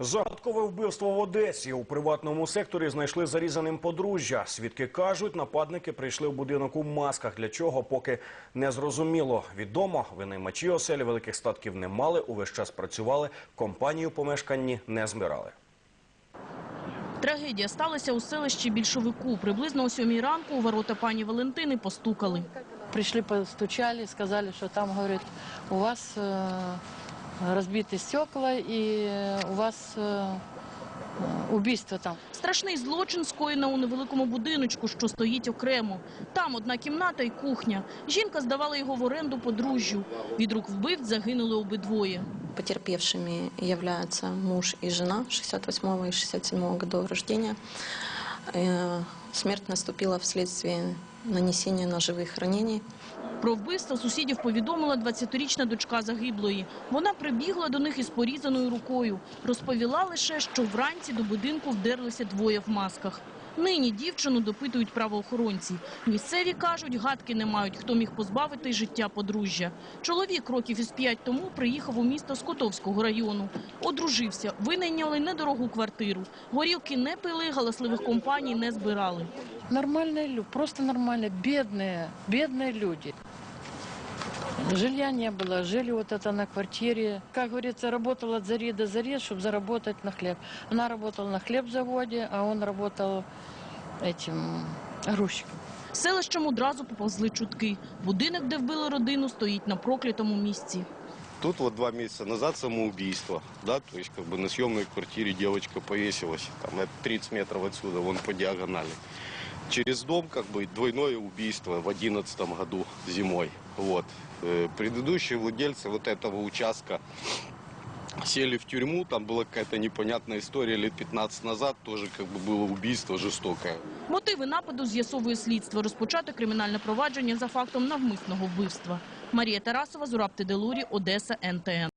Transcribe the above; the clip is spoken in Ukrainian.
Загадкове вбивство в Одесі. У приватному секторі знайшли зарізаним подружжя. Свідки кажуть, нападники прийшли в будинок у масках. Для чого, поки не зрозуміло. Відомо, винаймачі оселі великих статків не мали, увесь час працювали, компанію помешканні не збирали. Трагедія сталася у селищі Більшовику. Приблизно о сьомій ранку у ворота пані Валентини постукали. Пришли, постучали, сказали, что там, говорит, у вас э, разбиты стекла и э, у вас э, э, убийство там. Страшний злочин скоєно у невеликому будиночку, що стоїть окремо. Там одна кімната і кухня. Жінка здавала його в оренду подружжю. Від рук вбивць загинули обидвоє. Потерпевшими являются муж и жена 68 и 67 годов рождения. Э, Смерть наступила вследствие нанесения ножевых ранений. Про вбивство сусідів повідомила 20-річна дочка загиблої. Вона прибігла до них із порізаною рукою. Розповіла лише, що вранці до будинку вдерлися двоє в масках. Нині дівчину допитують правоохоронці. Місцеві кажуть, гадки не мають, хто міг позбавити життя подружжя. Чоловік років із п'ять тому приїхав у місто з Котовського району. Одружився, винайняли недорогу квартиру. Горілки не пили, галасливих компаній не збирали. Нормальные люди, просто нормальные, бедные, бедные люди. Жилья не было, жили вот это на квартире. Как говорится, работал от зари до зари, чтобы заработать на хлеб. Она работала на хлебзаводе, а он работал этим грузчиком. Селищем одразу поповзли чутки. Будинок, де вбили родину, стоїть на проклятому місці. Тут вот два месяца назад самоубийство, да, то есть как бы на съемной квартире девочка повесилась, там это 30 метров отсюда, вон по диагонали. Через дом как бы двойное убийство в одиннадцатом году зимой, вот. Э, Предыдущие владельцы вот этого участка сели в тюрьму, там была какая-то непонятная история лет 15 назад, тоже как бы было убийство жестокое. Мотиви нападу з'ясовує слідство. Розпочати кримінальне провадження за фактом навмисного вбивства. Марія Тарасова, Зураб Теделурі, Одеса, НТН.